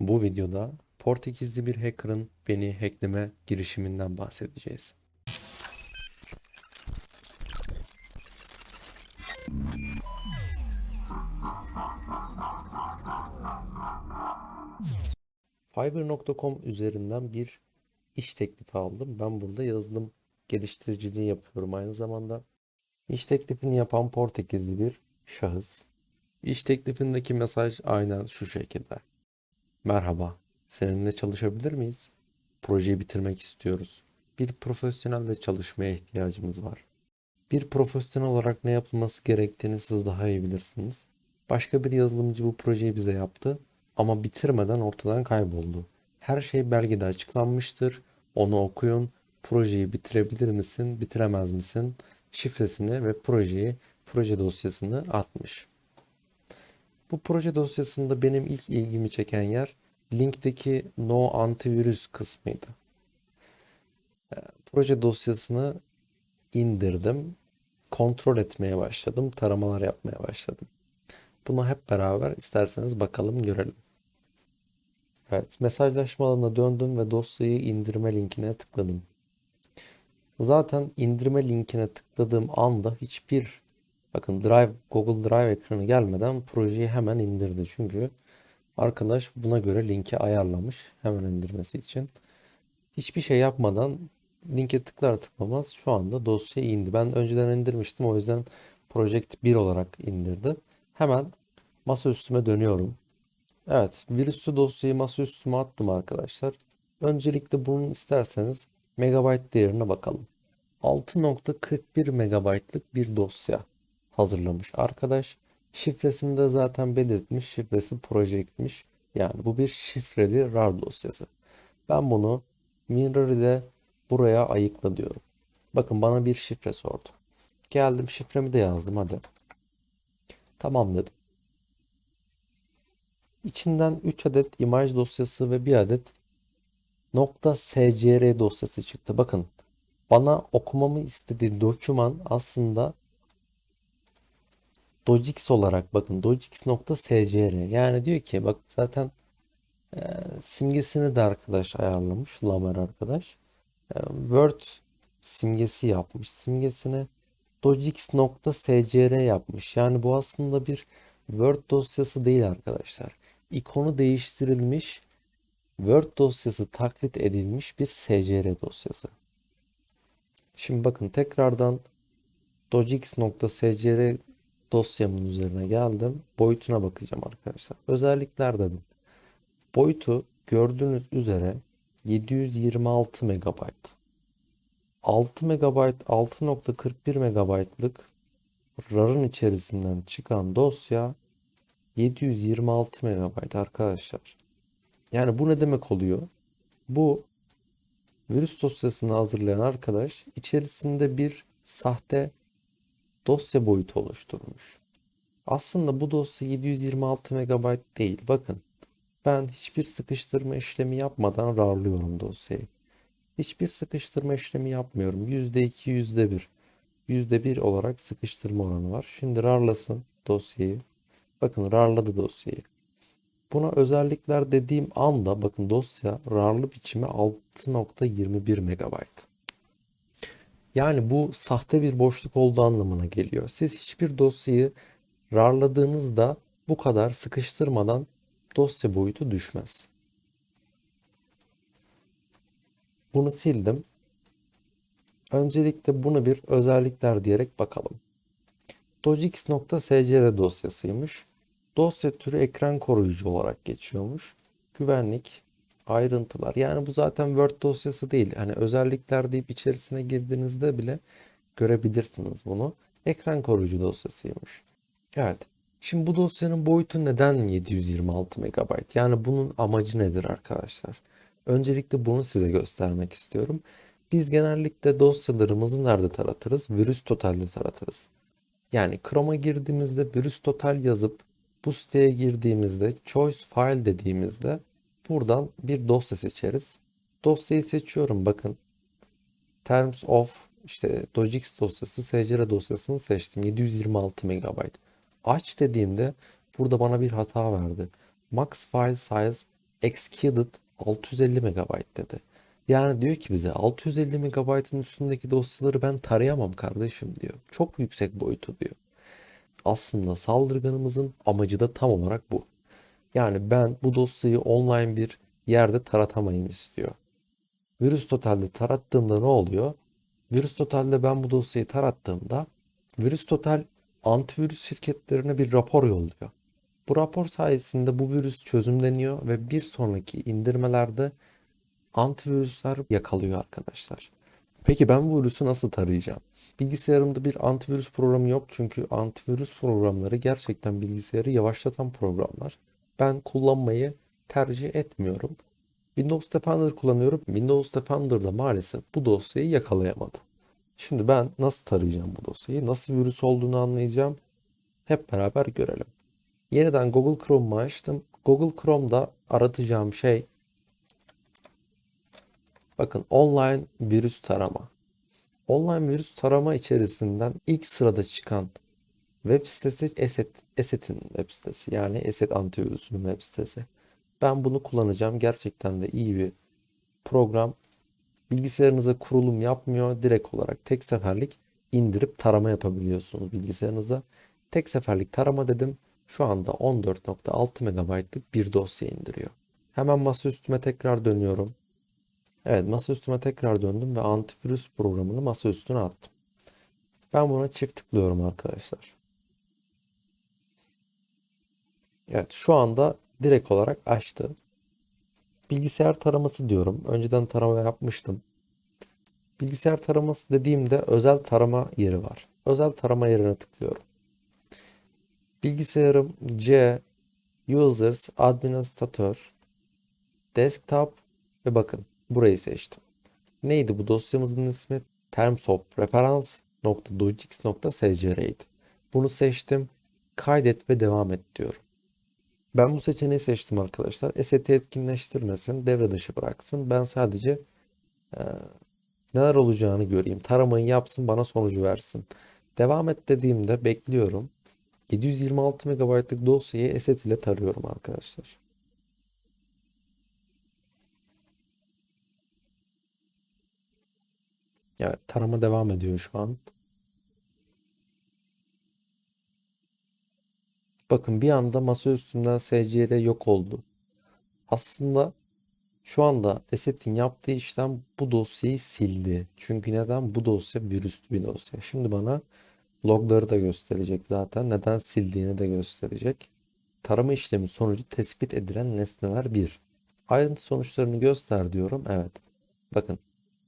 Bu videoda Portekizli bir hacker'ın beni hackleme girişiminden bahsedeceğiz. Fiverr.com üzerinden bir iş teklifi aldım. Ben burada yazılım geliştiriciliği yapıyorum aynı zamanda. İş teklifini yapan Portekizli bir şahıs. İş teklifindeki mesaj aynen şu şekilde. Merhaba, seninle çalışabilir miyiz? Projeyi bitirmek istiyoruz. Bir profesyonelle çalışmaya ihtiyacımız var. Bir profesyonel olarak ne yapılması gerektiğini siz daha iyi bilirsiniz. Başka bir yazılımcı bu projeyi bize yaptı ama bitirmeden ortadan kayboldu. Her şey belgede açıklanmıştır. Onu okuyun. Projeyi bitirebilir misin, bitiremez misin? Şifresini ve projeyi, proje dosyasını atmış. Bu proje dosyasında benim ilk ilgimi çeken yer linkteki no antivirüs kısmıydı. Ee, Proje dosyasını indirdim, kontrol etmeye başladım, taramalar yapmaya başladım. Bunu hep beraber isterseniz bakalım görelim. Evet, mesajlaşma alanına döndüm ve dosyayı indirme linkine tıkladım. Zaten indirme linkine tıkladığım anda hiçbir bakın Drive Google Drive ekranı gelmeden projeyi hemen indirdi. Çünkü arkadaş buna göre linki ayarlamış hemen indirmesi için. Hiçbir şey yapmadan linke tıklar tıklamaz şu anda dosya indi. Ben önceden indirmiştim o yüzden Project 1 olarak indirdi. Hemen masa üstüme dönüyorum. Evet, virüslü dosyayı masa üstüme attım arkadaşlar. Öncelikle bunun isterseniz megabayt değerine bakalım. 6.41 megabaytlık bir dosya hazırlamış arkadaş. Şifresini de zaten belirtmiş. Şifresi projectmiş. Yani bu bir şifreli RAR dosyası. Ben bunu Mirror buraya ayıkla diyorum. Bakın bana bir şifre sordu. Geldim şifremi de yazdım hadi. Tamam dedim. İçinden 3 adet imaj dosyası ve bir adet .scr dosyası çıktı. Bakın bana okumamı istediği doküman aslında dojix olarak bakın dojix.scr yani diyor ki bak zaten e, simgesini de arkadaş ayarlamış Lamer arkadaş. E, Word simgesi yapmış. Simgesini dojix.scr yapmış. Yani bu aslında bir Word dosyası değil arkadaşlar. İkonu değiştirilmiş Word dosyası taklit edilmiş bir scr dosyası. Şimdi bakın tekrardan dojix.scr dosyamın üzerine geldim. Boyutuna bakacağım arkadaşlar. Özellikler dedim. Boyutu gördüğünüz üzere 726 MB. 6 MB 6.41 MB'lık RAR'ın içerisinden çıkan dosya 726 MB arkadaşlar. Yani bu ne demek oluyor? Bu virüs dosyasını hazırlayan arkadaş içerisinde bir sahte dosya boyutu oluşturmuş. Aslında bu dosya 726 MB değil. Bakın ben hiçbir sıkıştırma işlemi yapmadan RAR'lıyorum dosyayı. Hiçbir sıkıştırma işlemi yapmıyorum. %2, %1. %1 olarak sıkıştırma oranı var. Şimdi RAR'lasın dosyayı. Bakın RAR'ladı dosyayı. Buna özellikler dediğim anda bakın dosya RAR'lı biçimi 6.21 MB. Yani bu sahte bir boşluk olduğu anlamına geliyor. Siz hiçbir dosyayı RAR'ladığınızda bu kadar sıkıştırmadan dosya boyutu düşmez. Bunu sildim. Öncelikle bunu bir özellikler diyerek bakalım. dojix.scr dosyasıymış. Dosya türü ekran koruyucu olarak geçiyormuş. Güvenlik, ayrıntılar. Yani bu zaten Word dosyası değil. Hani özellikler deyip içerisine girdiğinizde bile görebilirsiniz bunu. Ekran koruyucu dosyasıymış. Evet. Şimdi bu dosyanın boyutu neden 726 MB? Yani bunun amacı nedir arkadaşlar? Öncelikle bunu size göstermek istiyorum. Biz genellikle dosyalarımızı nerede taratırız? Virüs totalde taratırız. Yani Chrome'a girdiğimizde virüs total yazıp bu siteye girdiğimizde choice file dediğimizde buradan bir dosya seçeriz. Dosyayı seçiyorum bakın. Terms of işte dojix dosyası, scr dosyasını seçtim. 726 MB. Aç dediğimde burada bana bir hata verdi. Max file size executed 650 MB dedi. Yani diyor ki bize 650 MB'ın üstündeki dosyaları ben tarayamam kardeşim diyor. Çok yüksek boyutu diyor. Aslında saldırganımızın amacı da tam olarak bu. Yani ben bu dosyayı online bir yerde taratamayım istiyor. Virüs Total'de tarattığımda ne oluyor? Virüs Total'de ben bu dosyayı tarattığımda Virüs Total antivirüs şirketlerine bir rapor yolluyor. Bu rapor sayesinde bu virüs çözümleniyor ve bir sonraki indirmelerde antivirüsler yakalıyor arkadaşlar. Peki ben bu virüsü nasıl tarayacağım? Bilgisayarımda bir antivirüs programı yok çünkü antivirüs programları gerçekten bilgisayarı yavaşlatan programlar. Ben kullanmayı tercih etmiyorum. Windows Defender kullanıyorum. Windows Defender'da maalesef bu dosyayı yakalayamadı. Şimdi ben nasıl tarayacağım bu dosyayı? Nasıl virüs olduğunu anlayacağım. Hep beraber görelim. Yeniden Google Chrome'u açtım. Google Chrome'da aratacağım şey bakın online virüs tarama. Online virüs tarama içerisinden ilk sırada çıkan web sitesi Eset, Eset'in web sitesi. Yani Eset antivirüsünün web sitesi. Ben bunu kullanacağım. Gerçekten de iyi bir program. Bilgisayarınıza kurulum yapmıyor. Direkt olarak tek seferlik indirip tarama yapabiliyorsunuz bilgisayarınızda. Tek seferlik tarama dedim. Şu anda 14.6 MB'lık bir dosya indiriyor. Hemen masaüstüme tekrar dönüyorum. Evet masaüstüme tekrar döndüm ve antivirüs programını masa üstüne attım. Ben buna çift tıklıyorum arkadaşlar. Evet şu anda direkt olarak açtı. Bilgisayar taraması diyorum. Önceden tarama yapmıştım. Bilgisayar taraması dediğimde özel tarama yeri var. Özel tarama yerine tıklıyorum. Bilgisayarım C, Users, Administrator, Desktop ve bakın burayı seçtim. Neydi bu dosyamızın ismi? Terms of Reference.dojix.scr'ydi. Bunu seçtim. Kaydet ve devam et diyorum. Ben bu seçeneği seçtim arkadaşlar. Asset'i etkinleştirmesin, devre dışı bıraksın. Ben sadece e, neler olacağını göreyim. Taramayı yapsın, bana sonucu versin. Devam et dediğimde bekliyorum. 726 MB'lık dosyayı Asset ile tarıyorum arkadaşlar. Evet, tarama devam ediyor şu an. Bakın bir anda masa üstünden SCR yok oldu. Aslında şu anda Eset'in yaptığı işlem bu dosyayı sildi. Çünkü neden? Bu dosya virüslü bir dosya. Şimdi bana logları da gösterecek zaten. Neden sildiğini de gösterecek. Tarama işlemi sonucu tespit edilen nesneler 1. Ayrıntı sonuçlarını göster diyorum. Evet. Bakın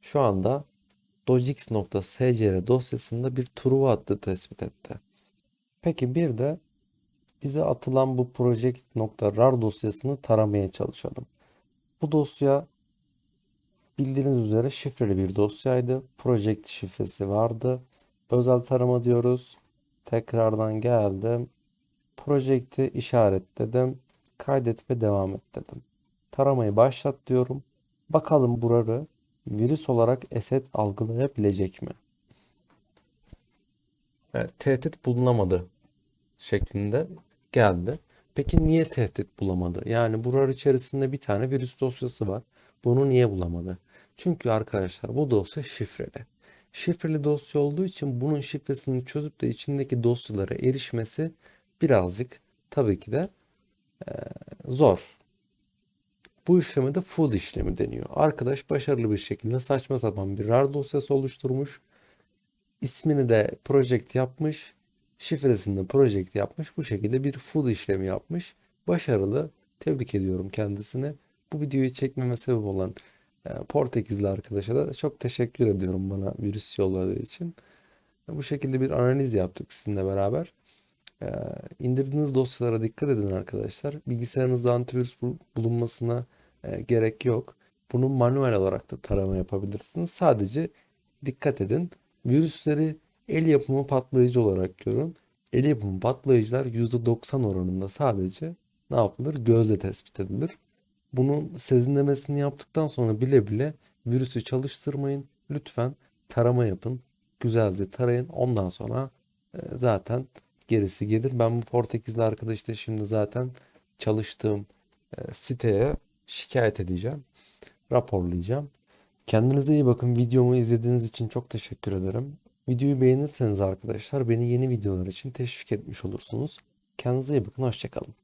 şu anda dojix.scr dosyasında bir true adlı tespit etti. Peki bir de bize atılan bu project.rar dosyasını taramaya çalışalım. Bu dosya bildiğiniz üzere şifreli bir dosyaydı. Project şifresi vardı. Özel tarama diyoruz. Tekrardan geldim. Project'i işaretledim. Kaydet ve devam et dedim. Taramayı başlat diyorum. Bakalım buraları virüs olarak eset algılayabilecek mi? Evet, tehdit bulunamadı şeklinde geldi. Peki niye tehdit bulamadı? Yani burar içerisinde bir tane virüs dosyası var. Bunu niye bulamadı? Çünkü arkadaşlar bu dosya şifreli. Şifreli dosya olduğu için bunun şifresini çözüp de içindeki dosyalara erişmesi birazcık tabii ki de e, zor. Bu işleme de food işlemi deniyor. Arkadaş başarılı bir şekilde saçma sapan bir RAR dosyası oluşturmuş. İsmini de project yapmış şifresinde project yapmış. Bu şekilde bir food işlemi yapmış. Başarılı. Tebrik ediyorum kendisine. Bu videoyu çekmeme sebep olan e, Portekizli arkadaşa da çok teşekkür ediyorum bana virüs yolladığı için. Bu şekilde bir analiz yaptık sizinle beraber. E, indirdiğiniz dosyalara dikkat edin arkadaşlar. Bilgisayarınızda antivirüs bulunmasına e, gerek yok. Bunu manuel olarak da tarama yapabilirsiniz. Sadece dikkat edin. Virüsleri El yapımı patlayıcı olarak görün. El yapımı patlayıcılar %90 oranında sadece ne yapılır? Gözle tespit edilir. Bunun sezinlemesini yaptıktan sonra bile bile virüsü çalıştırmayın. Lütfen tarama yapın. Güzelce tarayın. Ondan sonra e, zaten gerisi gelir. Ben bu Portekizli arkadaşla şimdi zaten çalıştığım e, siteye şikayet edeceğim, raporlayacağım. Kendinize iyi bakın. Videomu izlediğiniz için çok teşekkür ederim. Videoyu beğenirseniz arkadaşlar beni yeni videolar için teşvik etmiş olursunuz. Kendinize iyi bakın. Hoşçakalın.